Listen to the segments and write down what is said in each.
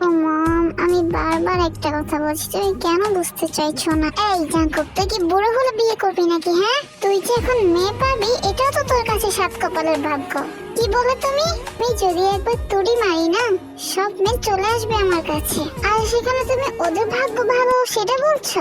মম, আমি বারবার একটা কথা বলছি, তুমি কেন বুঝতে চাইছো না? এই, জাঙ্কুক, তুই কি বুড়ো হলে বিয়ে করবি নাকি হ্যাঁ? তুই যে এখন মেয়ে পাবি, এটাও তো তোর কাছে সাত কপালের ভাগ্য। কি বলে তুমি? আমি যদি একবার তুড়ি মারি না, সব মেয়ে চলে আসবে আমার কাছে। আর সেখানে তুমি ওদের ভাগ্য ভালো সেটা বলছো?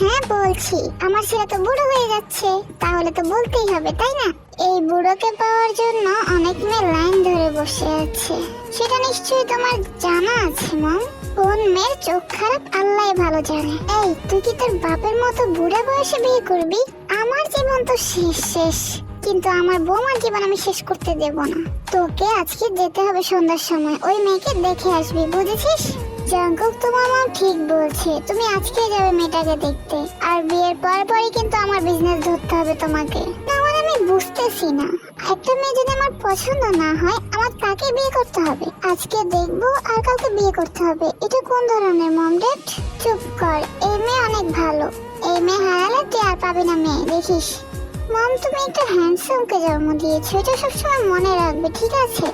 হ্যাঁ বলছি। আমার ছেলে তো বুড়ো হয়ে যাচ্ছে, তাহলে তো বলতেই হবে, তাই না? এই বুড়োকে পাওয়ার জন্য অনেক মেয়ে লাইন ধরে বসে আছে। সেটা নিশ্চয়ই তোমার জানা আছে, মম। কোন মেয়ের চোখ খারাপ আল্লাহ ভালো জানে। এই, তুই কি তোর বাপের মতো বুড়া বয়সে বিয়ে করবি? আমার জীবন তো শেষ শেষ। কিন্তু আমার বৌমার জীবন আমি শেষ করতে দেব না। তোকে আজকে যেতে হবে সন্ধ্যার সময়। ওই মেয়েকে দেখে আসবি, বুঝেছিস? জাঙ্কুক তোমার মা ঠিক বলছে, তুমি আজকে যাবে মেয়েটাকে দেখতে। আর বিয়ের পর পরই কিন্তু আমার বিজনেস ধরতে হবে তোমাকে। না বুঝতেছি না। একটা মেয়ে যদি আমার পছন্দ না হয়, আমার তাকে বিয়ে করতে হবে? আজকে দেখব আর কাউকে বিয়ে করতে হবে। এটা কোন ধরনের মম ডেট চুপ কর, এই মেয়ে অনেক ভালো। এই মেয়ে হারালে তুই আর পাবি না মেয়ে, দেখিস। মম তুমি একটা হ্যান্ডসামকে জন্ম দিয়েছ, এটা সবসময় মনে রাখবে, ঠিক আছে?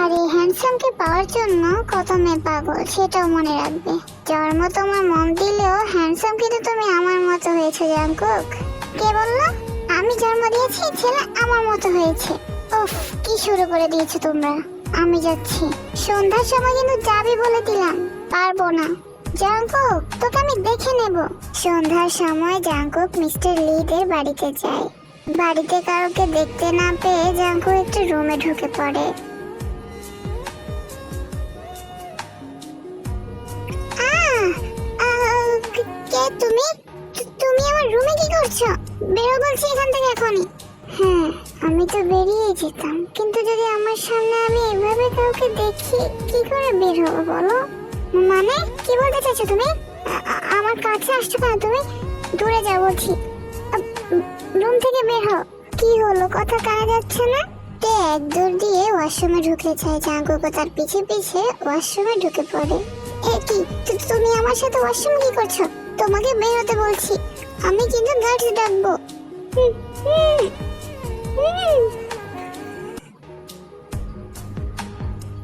আর এই হ্যান্ডসামকে পাওয়ার জন্য কত মেয়ে পাগল, সেটাও মনে রাখবে। জন্ম তোমার মন দিলেও হ্যান্ডসাম কিন্তু তুমি আমার মতো হয়েছে জাঙ্কুক কে বলল? আমি জন্ম দিয়েছি, ছেলে আমার মতো হয়েছে। ওফ কি শুরু করে দিয়েছ তোমরা? আমি যাচ্ছি। সন্ধ্যার সময় কিন্তু যাবি বলে দিলাম। পারব না। জাঙ্কুক তোকে আমি দেখে নেব। সন্ধ্যার সময় জাঙ্কুক মিস্টার লিদের বাড়িতে যায়। বাড়িতে কাউকে দেখতে না পেয়ে জাঙ্কুক একটু রুমে ঢুকে পড়ে। কি করছ বেরো বলছি এখান থেকে এখনই। হ্যাঁ আমি তো বেরিয়ে যেতাম কিন্তু যদি আমার সামনে আমি এভাবে কাউকে দেখি কি করে বের হব বলো? মানে কি বলতে চাইছো তুমি? আমার কাছে আসছো কেন তুমি? দূরে যাও বলছি। রুম থেকে বের হও। কি হলো? কথা কানে যাচ্ছে না? তে এক দৌড় দিয়ে ওয়াশরুমে ঢুকে যায়? জাঙ্কুকও তার পিছে পিছে ওয়াশরুমে ঢুকে পড়ে। এ কি তুমি আমার সাথে ওয়াশরুম কি করছ? তোমাকে বের হতে বলছি। আমি কিন্তু গার্ডস ডাকবো। হুম, হুম, হুম।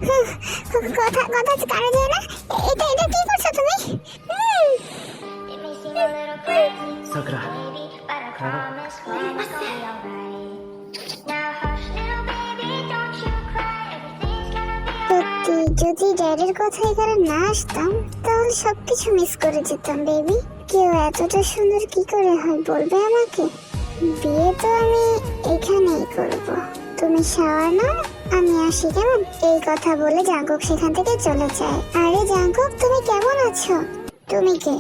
হুঁ, কথা কথা কানে যায় না। এটা এটা কি করছ তুমি? হুম। যদি ড্যাডের কথা এখানে না আসতাম, তাহলে সবকিছু মিস করে যেতাম বেবি কেউ এতটা সুন্দর কি করে হয় বলবে আমাকে? বিয়ে তো আমি এখানেই করব। তুমি শাওয়ার নাও, আমি আসি, কেমন? এই কথা বলে জাঙ্কুক সেখান থেকে চলে যায়। আরে জাঙ্কুক, তুমি কেমন আছো? তুমি কে?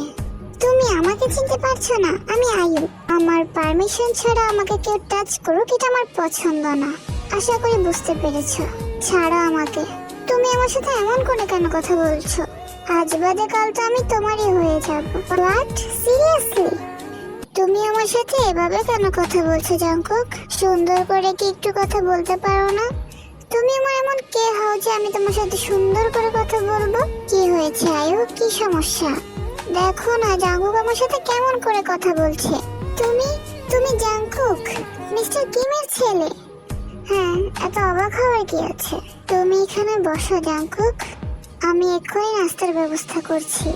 তুমি আমাকে চিনতে পারছ না, আমি আয়ু আমার পারমিশন ছাড়া আমাকে কেউ টাচ করুক, এটা আমার পছন্দ না। আশা করি বুঝতে পেরেছ। ছাড়ো আমাকে। তুমি আমার সাথে এমন করে কেন কথা বলছো? আজ বাদে কাল তো আমি তোমারই হয়ে যাব। হোয়াট সিরিয়াসলি তুমি আমার সাথে এভাবে কেন কথা বলছো জাঙ্কুক সুন্দর করে কি একটু কথা বলতে পারো না? তুমি আমার এমন কে হও যে আমি তোমার সাথে সুন্দর করে কথা বলব? কি হয়েছে আয়ু কি সমস্যা? দেখো না জাঙ্কুক আমার সাথে কেমন করে কথা বলছে। তুমি তুমি জাঙ্কুক মিস্টার কিমের ছেলে। হ্যাঁ এত অবাক হওয়ার কি আছে? তুমি এখানে বসো জাঙ্কুক আমি এক্ষুনি নাস্তার ব্যবস্থা করছি।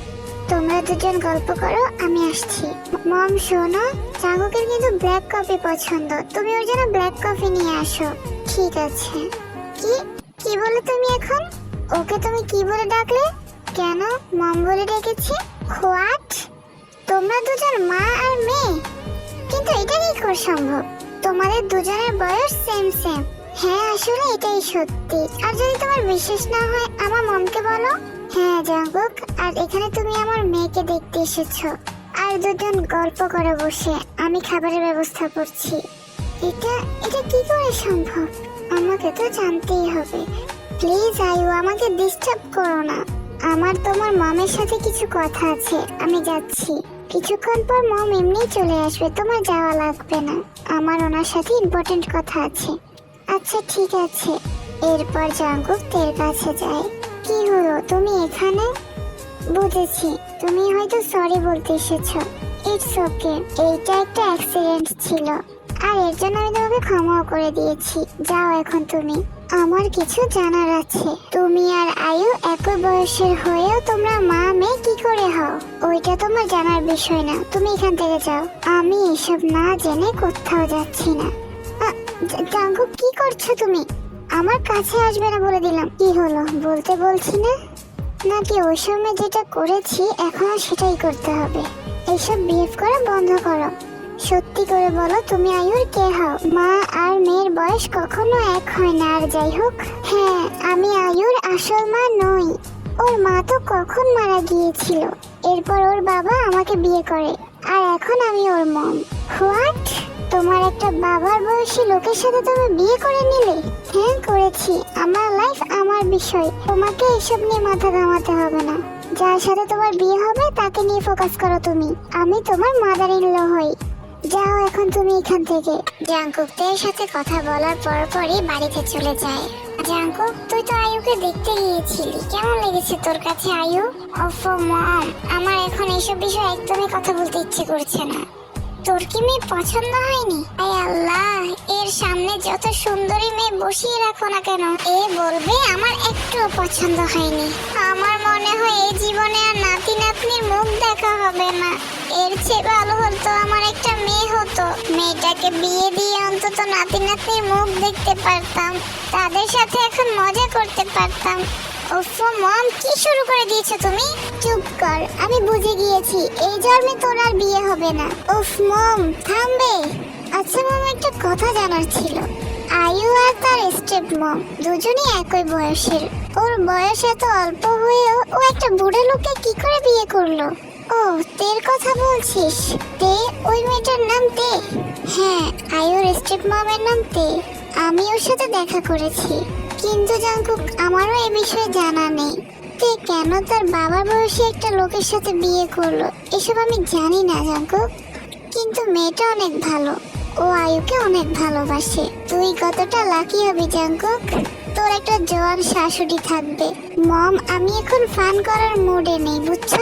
তোমরা দুজন গল্প করো, আমি আসছি। মম, শোনো জাঙ্কুকের কিন্তু ব্ল্যাক কফি পছন্দ। তুমি ওর জন্য ব্ল্যাক কফি নিয়ে আসো। ঠিক আছে। কি? কি বলে তুমি এখন? ওকে তুমি কি বলে ডাকলে? কেন? মম বলে ডেকেছি। হোয়াট? তোমরা দুজন মা আর মেয়ে? কিন্তু এটা কি করে সম্ভব? তোমাদের দুজনের বয়স সেম সেম হ্যাঁ আসলে এটাই সত্যি। আর যদি তোমার বিশ্বাস না হয়, আমার মমকে বলো। হ্যাঁ জাঙ্কুক, আর এখানে তুমি আমার মেয়েকে দেখতে এসেছ। আর দুজন গল্প করে বসে আমি খাবারের ব্যবস্থা করছি। এটা এটা কি করে সম্ভব? আমাকে তো জানতেই হবে। প্লিজ আয়ু আমাকে ডিস্টার্ব করো না। আমার তোমার মমের সাথে কিছু কথা আছে, আমি যাচ্ছি। কিছুক্ষণ পর মম এমনি চলে আসবে, তোমার যাওয়া লাগবে না। আমার ওনার সাথে ইম্পর্টেন্ট কথা আছে। আচ্ছা ঠিক আছে। এরপর জাঙ্কুক তের কাছে যায়। কি হলো? তুমি এখানে? বুঝেছি। তুমি হয়তো সরি বলতে এসেছ। ইটস ওকে এইটা একটা অ্যাক্সিডেন্ট ছিল। আর এর জন্য আমি তোমাকে ক্ষমাও করে দিয়েছি। যাও এখন তুমি। আমার কিছু জানার আছে। তুমি আর আয়ু একই বয়সের হয়েও তোমরা মা, মেয়ে কি করে হও? ওইটা তোমার জানার বিষয় না। তুমি এখান থেকে যাও। আমি এসব না জেনে কোথাও যাচ্ছি না। জাঙ্গু কি করছ তুমি? আমার কাছে আসবে না বলে দিলাম। কি হলো? বলতে বলছি না? নাকি ওই সময় যেটা করেছি, এখন সেটাই করতে হবে? এইসব বিহেভ করা বন্ধ করো। সত্যি করে বলো, তুমি আয়ুর কে হও? মা আর মেয়ের বয়স কখনো এক হয় না, আর যাই হোক হ্যাঁ আমি আয়ুর আসল মা নই। ওর মা তো কখন মারা গিয়েছিল? এরপর ওর বাবা আমাকে বিয়ে করে, আর এখন আমি ওর মম। হোয়াট? তোমার একটা বাবার বয়সী লোকের সাথে তুমি বিয়ে করে নিলে? হ্যাঁ করেছি। আমার লাইফ আমার বিষয়। তোমাকে এসব নিয়ে মাথা ঘামাতে হবে না। যার সাথে তোমার বিয়ে হবে, তাকে নিয়ে ফোকাস করো তুমি। আমি তোমার মাদার ইন ল হই। যাও এখন তুমি এখান থেকে। জাঙ্কুকদের সাথে কথা বলার পরপরই বাড়িতে চলে যায়। জাঙ্কুক তুই তো আয়ুকে দেখতে গিয়েছিলি। কেমন লেগেছে তোর কাছে আয়ু? অফ মম, আমার এখন এইসব বিষয়ে একদমই কথা বলতে ইচ্ছে করছে না। তোর কি মেয়ে পছন্দ হয়নি? আয় আল্লাহ, এর সামনে যত সুন্দরী মেয়ে বসিয়ে রাখো না কেন? এ বলবে আমার একটুও পছন্দ হয়নি। আমার মনে হয় এই জীবনে আর নাতি নাতনির মুখ দেখা হবে না। এর চেয়ে ভালো হতো আমার একটা মেয়ে হতো। মেয়েটাকে বিয়ে দিয়ে অন্তত নাতি নাতনির মুখ দেখতে পারতাম। তাদের সাথে এখন মজা করতে পারতাম। ওফ, মম, কি শুরু করে দিয়েছ তুমি? চুপ কর, আমি বুঝে গিয়েছি। এই জন্মে তোর আর বিয়ে হবে না। উফ মম, থামবে। আচ্ছা মম, একটা কথা জানার ছিল। আয়ু আর তার স্টেপ মম। দুজনেই একই বয়সের। ওর বয়স এত অল্প হয়েও ও একটা বুড়ো লোককে কি করে বিয়ে করল? ও, তের কথা বলছিস? তে, ওই মেয়েটার নাম তে? হ্যাঁ আয়ুর স্টেপ মমের নাম তে। আমি ওর সাথে দেখা করেছি। কিন্তু জাঙ্কুক, আমারও এ বিষয়ে জানা নেই। তে কেন তার বাবার বয়সী একটা লোকের সাথে বিয়ে করল? এসব আমি জানি না, জাঙ্কুক। কিন্তু মেয়েটা অনেক ভালো। ও আয়ুকে অনেক ভালোবাসে। তুই কতটা লাকি হবি জাঙ্কুক তোর একটা জোয়ান শাশুড়ি থাকবে। মম, আমি এখন ফান করার মুডে নেই, বুঝছ?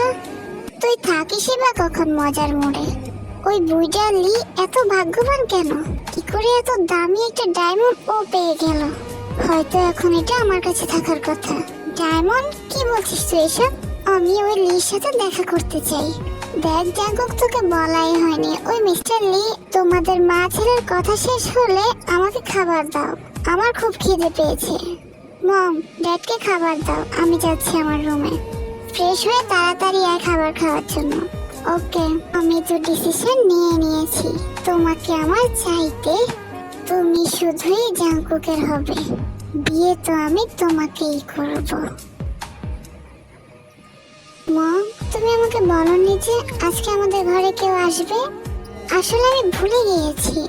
তুই থাকিসই বা কখন মজার মুডে ওই বুইটা লি এত ভাগ্যবান কেন? কি করে এত দামি একটা ডায়মন্ড ও পেয়ে গেল? হয়তো এখন এটা আমার কাছে থাকার কথা। ডায়মন্ড কি বলছিস তুই এসব? আমি ওই লির সাথে দেখা করতে চাই। দেখ জাগক তোকে বলাই হয়নি। ওই মিস্টার লি, তোমাদের মা ছেলের কথা শেষ হলে আমাকে খাবার দাও। আমার খুব খিদে পেয়েছে। মম, ড্যাডকে খাবার দাও। আমি যাচ্ছি আমার রুমে। ফ্রেশ হয়ে তাড়াতাড়ি আয় খাবার খাওয়ার জন্য। ওকে, আমি তো ডিসিশন নিয়ে নিয়েছি। তোমাকে আমার চাইতে তুমি শুধুই জাঙ্কুকের হবে। বিয়ে তো আমি তোমাকেই করব। মম তুমি আমাকে বলনি যে আজকে আমাদের ঘরে কেউ আসবে? আসলে আমি ভুলে গিয়েছি।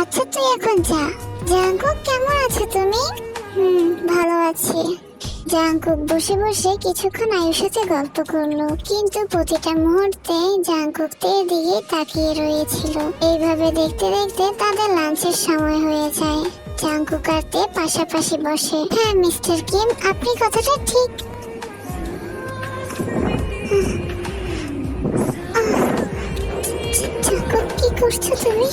আচ্ছা তুই এখন যা। জাঙ্কুক কেমন আছো তুমি? হুম, ভালো আছি। জাঙ্কুক বসে বসে কিছুক্ষণ আয়ুর সাথে গল্প করল। কিন্তু প্রতিটা মুহূর্তে জাঙ্কুক দিকে তাকিয়ে রয়েছিল। এইভাবে দেখতে দেখতে তাদের লাঞ্চের সময় হয়ে যায়। জাঙ্কুক আর তে পাশাপাশি বসে। হ্যাঁ মিস্টার কিম, আপনি কথাটা ঠিক করছ তুমি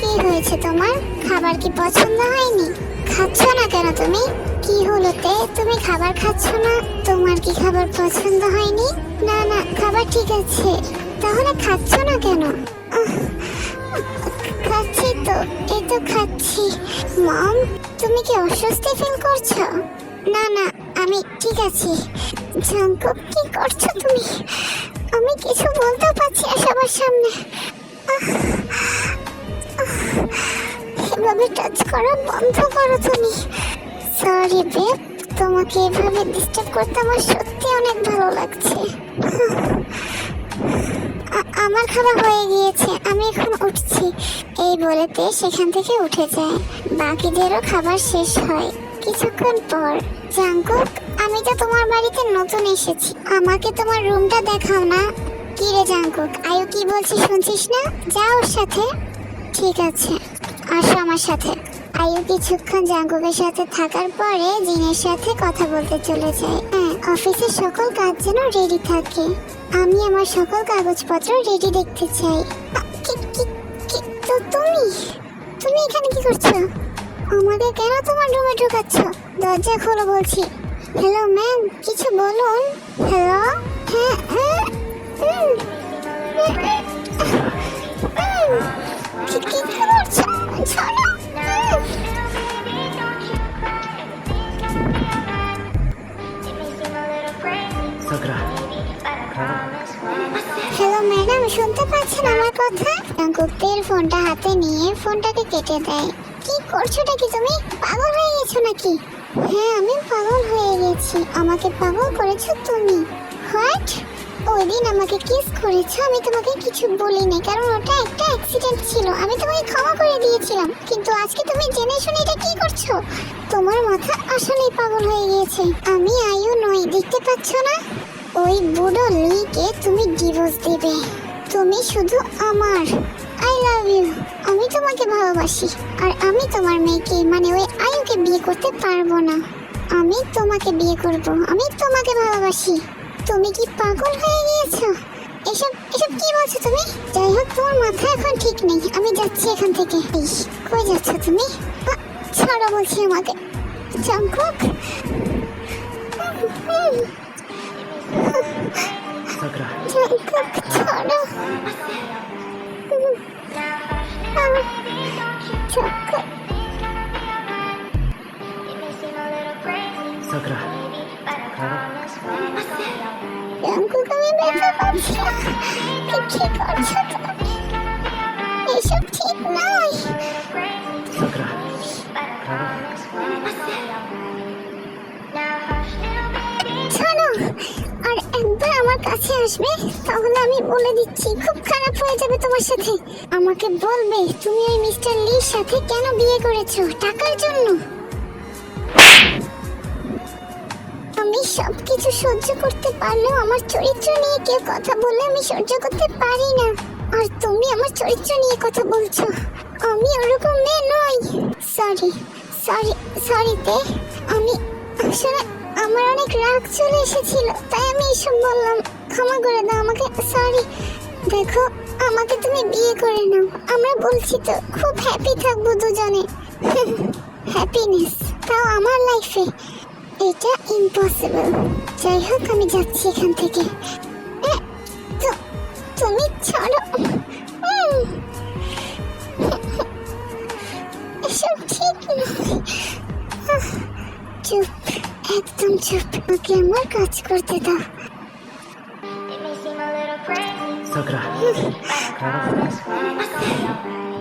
কি হয়েছে তোমার? খাবার কি পছন্দ হয়নি? খাচ্ছ না কেন তুমি? কি হলো তে? তুমি খাবার খাচ্ছ না? তোমার কি খাবার পছন্দ হয়নি? না না, খাবার ঠিক আছে। তাহলে খাচ্ছ না কেন? খাচ্ছি তো এই তো খাচ্ছি। মম, তুমি কি অস্বস্তি ফিল করছ? না না, আমি ঠিক আছি। জাঙ্কুক, কি করছ তুমি? আমি কিছু বলতে পারছি না সবার সামনে। এভাবে টাচ করা বন্ধ করো তুমি। সরি বেব তোমাকে এভাবে ডিস্টার্ব করতে আমার সত্যি অনেক ভালো লাগছে। আমার খাবার হয়ে গিয়েছে, আমি এখন উঠছি। এই বলেতে সেখান থেকে উঠে যায়। বাকিদেরও খাবার শেষ হয়। কিছুক্ষণ পর জাঙ্কুক আমি তো তোমার বাড়িতে নতুন এসেছি। আমাকে তোমার রুমটা দেখাও না। কি রে জাঙ্কুক আয়ু কি বলছি শুনছিস না? যা ওর সাথে। ঠিক আছে, আসো আমার সাথে। আয়ু কিছুক্ষণ জাঙ্কুকের সাথে থাকার পরে জিনের সাথে কথা বলতে চলে যায়। হ্যাঁ অফিসের সকল কাজ যেন রেডি থাকে। আমি আমার সকল কাগজপত্র রেডি দেখতে চাই। তো তুমি? তুমি এখানে কি করছ? আমাকে কেন তোমার রুমে ঢুকাচ্ছ? দরজা খোলো বলছি। হ্যালো ম্যাম কিছু বলুন। হ্যালো হ্যাঁ হ্যাঁ কি হ্যালো ম্যাডাম শুনতে পাচ্ছেন আমার কথা? গুপ্তের ফোনটা হাতে নিয়ে ফোনটাকে কেটে দেয়। কি করছোটা কি তুমি? পাগল হয়ে গেছো নাকি? হ্যাঁ আমি পাগল হয়ে গেছি। আমাকে পাগল করেছ তুমি। হোয়াট? ওই দিন আমাকে কিস করেছ? আমি তোমাকে কিছু বলিনি কারণ ওটা একটা অ্যাক্সিডেন্ট ছিল। আমি তোমাকে ক্ষমা করে দিয়েছিলাম কিন্তু আজকে তুমি জেনে শুনে এটা কি করছ? তোমার মাথা আসলেই পাগল হয়ে গিয়েছে আমি আয়ু নই দেখতে পাচ্ছ না? ওই বুড়ো লিকে তুমি ডিভোর্স দিবে। তুমি শুধু আমার। আই লাভ ইউ আমি তোমাকে ভালোবাসি। আর আমি তোমার মেয়েকে মানে ওই আয়ুকে বিয়ে করতে পারব না। আমি তোমাকে বিয়ে করব। আমি তোমাকে ভালোবাসি। তুমি কি পাগল হয়ে গিয়েছো? এসব এসব কি বলছো তুমি? যাই হোক, তোমার মাথা এখন ঠিক নেই। আমি যাচ্ছি এখান থেকে। কই যাচ্ছ তুমি? ছাড়ো বলছি আমাকে। Jungkook. Zagraj. Zagraj. Janku, to mi będzie dobrze. Ty kiko, co to? Jeszcze kiknąłeś. আমার কাছে আসবে তাহলে আমি বলে দিচ্ছি, খুব খারাপ হয়ে যাবে তোমার সাথে। আমাকে বলবে, তুমি ওই মিস্টার লির সাথে কেন বিয়ে করেছ? টাকার জন্য? আমি সবকিছু সহ্য করতে পারলেও আমার চরিত্র নিয়ে কেউ কথা বললে আমি সহ্য করতে পারি না। আর তুমি আমার চরিত্র নিয়ে কথা বলছো। আমি ওরকম মেয়ে নই। সরি সরি সরি তে আমি আসলে আমার অনেক রাগ চলে এসেছিল, তাই আমি এসব বললাম। ক্ষমা করে দাও আমাকে সরি দেখো, আমাকে তুমি বিয়ে করে নাও। আমরা বলছি তো, খুব হ্যাপি থাকব দুজনে। হ্যাপিনেস তাও আমার লাইফে এটা ইম্পসিবল যাই হোক, আমি যাচ্ছি এখান থেকে। আমাকে আমার কাজ করতে দাও সাকরা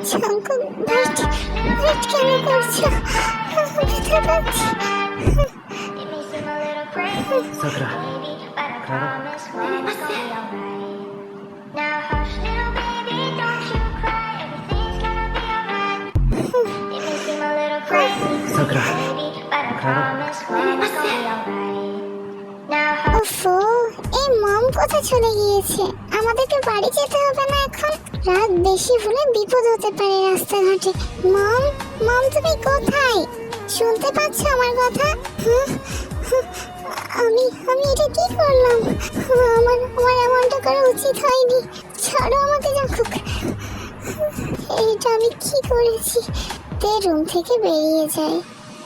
শঙ্কু ওয়েট ওয়েট কেন করছ চলে গিয়েছে। আমাদেরকে বাড়ি যেতে হবে না এখন। রাত বেশি হলে বিপদ হতে পারে রাস্তাঘাটে। মম মম, তুমি কোথায়? শুনতে পাচ্ছ আমার কথা? আমি আমি এটা কি করলাম? আমার আমার এমনটা করা উচিত হয়নি। ছাড়ো আমাকে যাকুক এটা আমি কি করেছি? তে রুম থেকে বেরিয়ে যায়।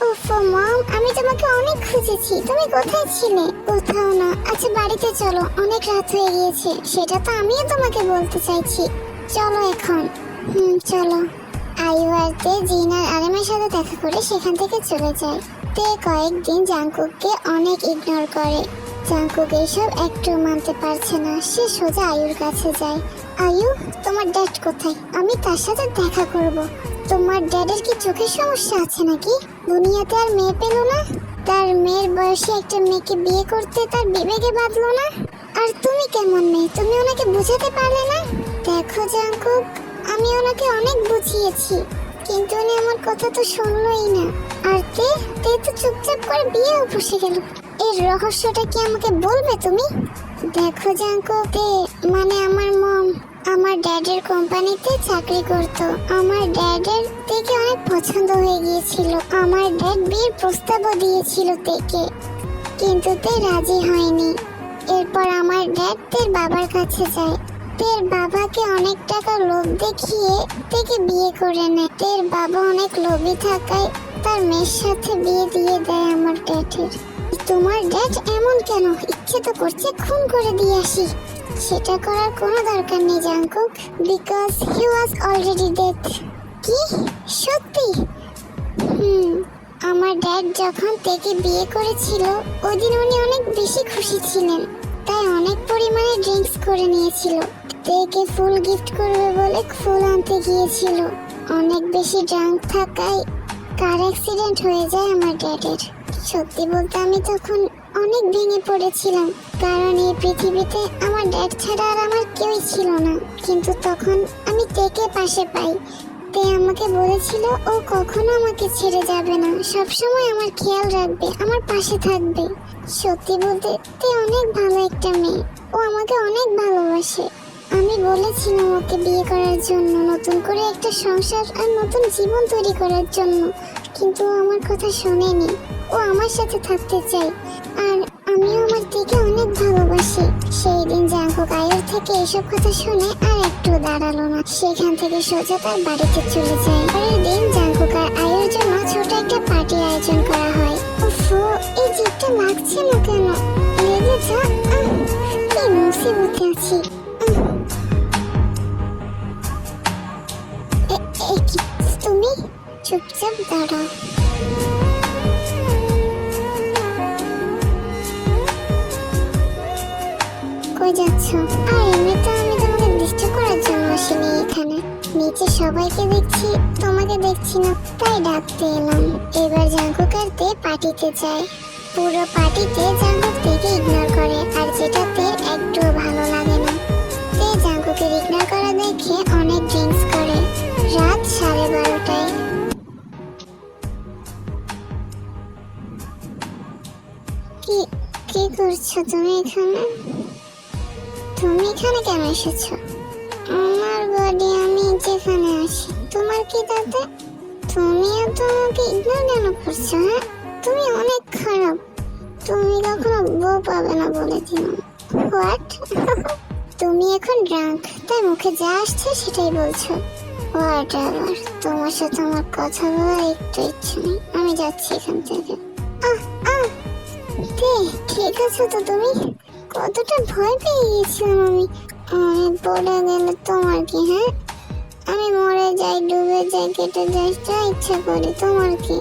মম, আমি তোমাকে অনেক খুঁজেছি। তুমি কোথায় ছিলে? কোথাও না। আচ্ছা বাড়িতে চলো। অনেক রাত হয়ে গিয়েছে। সেটা তো আমিও তোমাকে বলতে চাইছি। চলো এখন। হুম, চলো। আয়ু আর তে, জিন আর আরেমের সাথে দেখা করে সেখান থেকে চলে যায়। তে কয়েকদিন জাংকুককে অনেক ইগনোর করে। জাংকুক এইসব একটু মানতে পারছে না। সে সোজা আয়ুর কাছে যায়। আয়ু তোমার ড্যাড কোথায়? আমি তার সাথে দেখা করব। তোমার ড্যাডের কি চোখের সমস্যা আছে নাকি? দুনিয়াতে আর মেয়ে পেল না? তার মেয়ের বয়সে একটা মেয়েকে বিয়ে করতে তার বিবেকে বাঁধলো না? আর তুমি কেমন মেয়ে? তুমি ওনাকে বুঝাতে পারলে না? দেখো জাঙ্কুক আমি ওনাকে অনেক বুঝিয়েছি, কিন্তু উনি আমার কথা তো শুনলোই না। আর তে তে তো চুপচাপ করে বিয়েও বসে গেল। এর রহস্যটা কি আমাকে বলবে তুমি? দেখো জাঙ্কো তে মানে আমার মম। আমার ড্যাডের কোম্পানিতে চাকরি করত। আমার ড্যাডের থেকে অনেক পছন্দ হয়ে গিয়েছিল। আমার ড্যাড বিয়ের প্রস্তাবও দিয়েছিল তেকে। কিন্তু তে রাজি হয়নি। এরপর আমার ড্যাড তের বাবার কাছে যায়। তের বাবাকে অনেক টাকা লোভ দেখিয়ে তেকে বিয়ে করে নেয়। তের বাবা অনেক লোভী থাকায় তার মেয়ের সাথে বিয়ে দিয়ে দেয় আমার ড্যাডের। তোমার ড্যাড এমন কেন? ইচ্ছে তো করছে খুন করে দিয়ে আসি। সেটা করার কোনো দরকার নেই Jungkook because he was already dead কি? সত্যি? হুম, আমার ড্যাড যখন তেকে বিয়ে করেছিল ওই দিন উনি অনেক বেশি খুশি ছিলেন। তাই অনেক পরিমাণে ড্রিঙ্কস করে নিয়েছিল। তেকে ফুল গিফট করবে বলে ফুল আনতে গিয়েছিল। অনেক বেশি ড্রাঙ্ক থাকায় কার অ্যাক্সিডেন্ট হয়ে যায় আমার ড্যাডের সত্যি বলতে আমি তখন অনেক ভেঙে পড়েছিলাম, কারণ এই পৃথিবীতে আমার ড্যাড ছাড়া আর আমার কেউই ছিল না। কিন্তু তখন আমি তেকে পাশে পাই। তে আমাকে বলেছিল, ও কখনো আমাকে ছেড়ে যাবে না। সবসময় আমার খেয়াল রাখবে, আমার পাশে থাকবে। সত্যি বলতে, তে অনেক ভালো একটা মেয়ে। ও আমাকে অনেক ভালোবাসে। আমি বলেছিলাম ওকে বিয়ে করার জন্য, নতুন করে একটা সংসার আর নতুন জীবন তৈরি করার জন্য। কিন্তু আমার কথা শোনেনি। ও আমার সাথে থাকতে চাই। আর আমিও আমার দিকে অনেক ভালোবাসি। সেই দিন জাঙ্কুক আয়ের থেকে এসব কথা শুনে আর একটু দাঁড়াল না। সেখান থেকে সোজা তার বাড়িতে চলে যায়। পরের দিন জাঙ্কুক আর আয়ের জন্য ছোট একটা পার্টি আয়োজন করা হয়। উফো এই জিপটা লাগছে না কেন? তুমি? চুপচাপ দাঁড়াও। যাচ্ছ। আর এমনিতে আমি তোমাকে ডিস্টার্ব করার জন্য আসিনি এখানে। নিচে সবাইকে দেখছি, তোমাকে দেখছি না। তাই ডাকতে এলাম। এবার জাঙ্কুক আর পার্টিতে যায়। পুরো পার্টিতে জাঙ্কুক থেকে ইগনোর করে, আর যেটা তে একটু ভালো লাগে না। তে জাঙ্কুকের ইগনোর করা দেখে অনেক ড্রিঙ্কস করে। রাত সাড়ে বারোটায়। কি কি করছ তুমি এখানে? তুমি এখানে কেন এসেছ? আমার বডি আমি যেখানে আসি তোমার কি তাতে? তুমিও তো আমাকে ইগনোর কেন করছ হ্যাঁ? তুমি অনেক খারাপ। তুমি কখনো বউ পাবে না বলেছিলাম হোয়াট তুমি এখন ড্রাঙ্ক তাই মুখে যা আসছে সেটাই বলছো। হোয়াট এভার তোমার সাথে আমার কথা বলার একটু ইচ্ছে নেই। আমি যাচ্ছি এখান থেকে। আহ আহ! ঠিক আছো তো তুমি? কতটা ভয় পেয়ে গেছিলাম আমি। আমি পড়ে গেল তোমার কি হ্যাঁ? আমি মরে যাই, ডুবে যাই, কেটে যাই, যা ইচ্ছা করি, তোমার কি?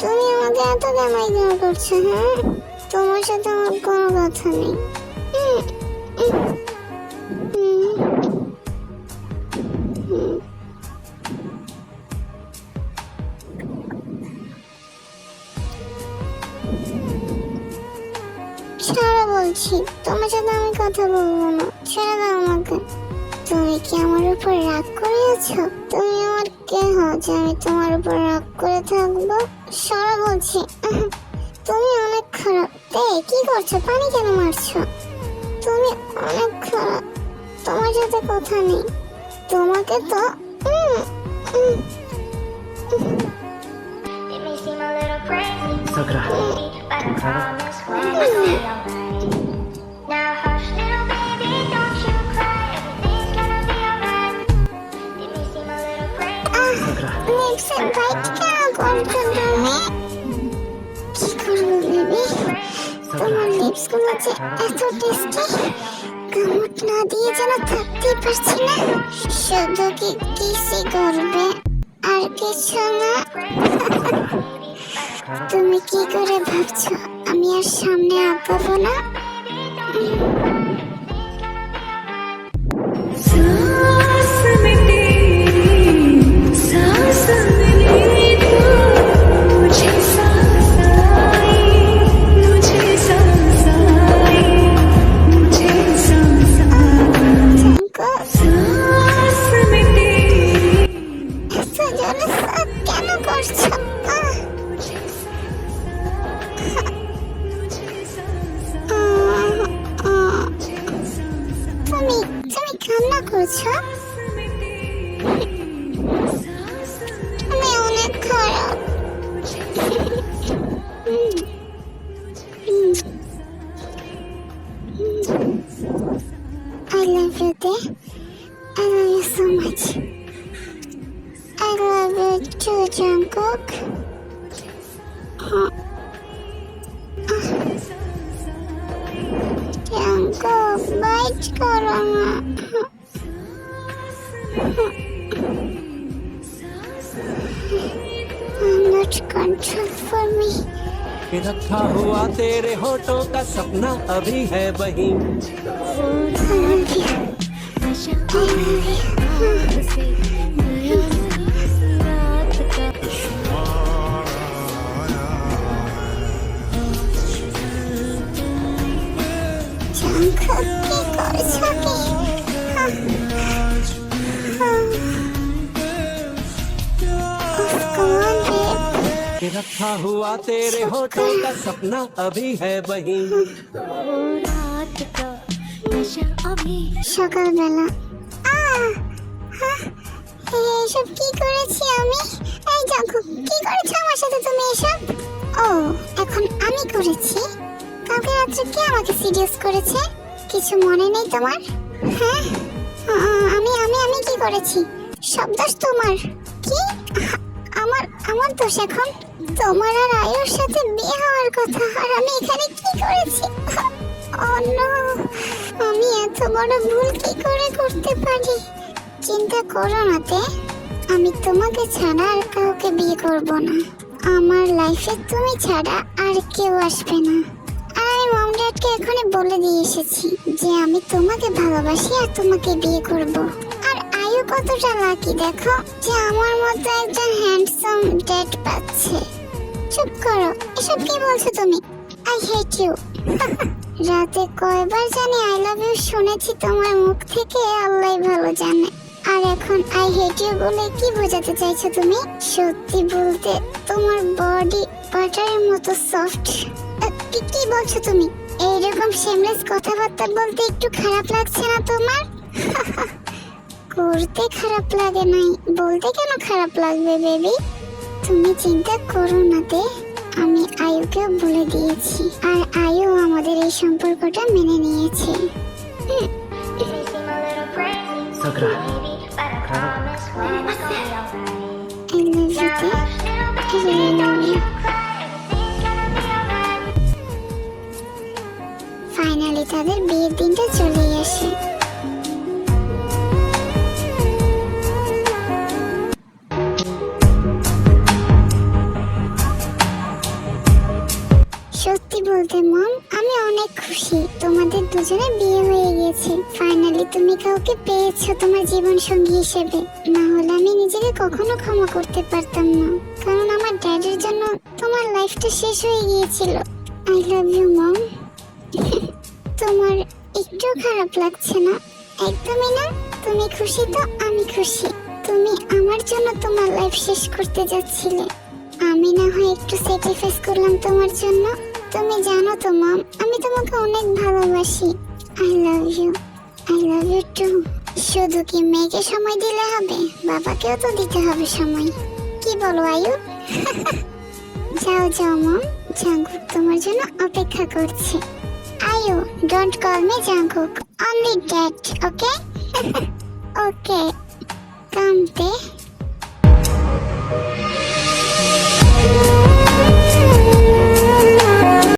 তুমি আমাকে এত কেন ইগনোর করছ হ্যাঁ? তোমার সাথে আমার কোনো কথা নেই। হুম। তোমার সাথে আমি কথা বলব না। ছেড়ে দাও আমাকে। তুমি কি আমার উপর রাগ করে আছো তুমি আমার কে হও যে আমি তোমার উপর রাগ করে থাকব? সারা বলছি। আহ, তুমি অনেক খারাপ। তে কি করছ? পানি কেন মারছো? তুমি অনেক খারাপ। তোমার সাথে কথা নেই। তোমাকে তো উম, এত টেস্টি কামড় না দিয়ে যেন থাকতে পারছি না? শুধু কি কিসি করবে? আর কিছু না। তুমি কি করে ভাবছ? আমি আর সামনে আগাবো না? को करूँगा रखा हुआ तेरे होठों का सपना अभी है वही रखा हुआ तेरे होठों का सपना अभी है वही সকালবেলা আহ! হ্যাঁ, এসব কি করেছি আমি এই জাঙ্কু কি করেছো আমার সাথে তুমি এসব ও এখন আমি করেছি কালকে রাত্রে কে আমাকে সিরিয়াস করেছে কিছু মনে নেই তোমার হ্যাঁ আ- আমি আমি আমি কি করেছি সব দোষ তোমার কি আ- আমার দোষ এখন তোমার আর আয়ুর সাথে বিয়ে হওয়ার কথা। আর আমি এখানে কি করেছি? অন্য, আমি এত বড় ভুল কি করে করতে পারি? চিন্তা করো না তে, আমি তোমাকে ছাড়া আর কাউকে বিয়ে করব না। আমার লাইফে তুমি ছাড়া আর কেউ আসবে না। আর আমি মম ড্যাডকে এখনই বলে দিয়ে এসেছি যে আমি তোমাকে ভালোবাসি আর তোমাকে বিয়ে করব। কতটা লাকি দেখো? যে আমার মতো একজন হ্যান্ডসাম ড্যাড পাচ্ছে। চুপ করো, এসব কি বলছো তুমি? আই হেট ইউ রাতে কয়বার জানি আই লাভ ইউ শুনেছি তোমার মুখ থেকে, আল্লাহ ভালো জানে। আর এখন আই হেট ইউ বলে কি বোঝাতে চাইছো তুমি? সত্যি বলতে তোমার বডি বাটারের মতো সফট কি বলছো তুমি? এইরকম শেমলেস কথাবার্তা বলতে একটু খারাপ লাগছে না তোমার? করতে খারাপ লাগে নাই। বলতে কেন খারাপ লাগবে বেবি তুমি চিন্তা করো না তে। আমি আয়ুকেও বলে দিয়েছি। আর আয়ু আমাদের এই সম্পর্কটা মেনে নিয়েছে। ফাইনালি তাদের বিয়ের দিনটা চলে little বলতে মম আমি অনেক খুশি। তোমাদের দুজনে বিয়ে হয়ে গেছে। ফাইনালি তুমি কাউকে পেয়েছ তোমার জীবন সঙ্গী হিসেবে। না হলে আমি নিজেকে কখনো ক্ষমা করতে পারতাম না। কারণ আমার ড্যাডের জন্য তোমার লাইফটা শেষ হয়ে গিয়েছিল। আই লাভ ইউ মম তোমার একটু খারাপ লাগছে না? একদমই না। তুমি খুশি তো আমি খুশি। তুমি আমার জন্য তোমার লাইফ শেষ করতে যাচ্ছিলে। আমি না হয় একটু স্যাক্রিফাইস করলাম তোমার জন্য। তুমি জানো তো মম আমি তোমাকে অনেক ভালোবাসি I love you I love you too শুধু কি মেয়েকে সময় দিলে হবে বাবাকেও তো দিতে হবে সময় কি বলো আয়ু যাও যাও মম জাঙ্কুক তোমার জন্য অপেক্ষা করছে don't call me Jungkook. Only Dad, okay? Okay Come, Tae.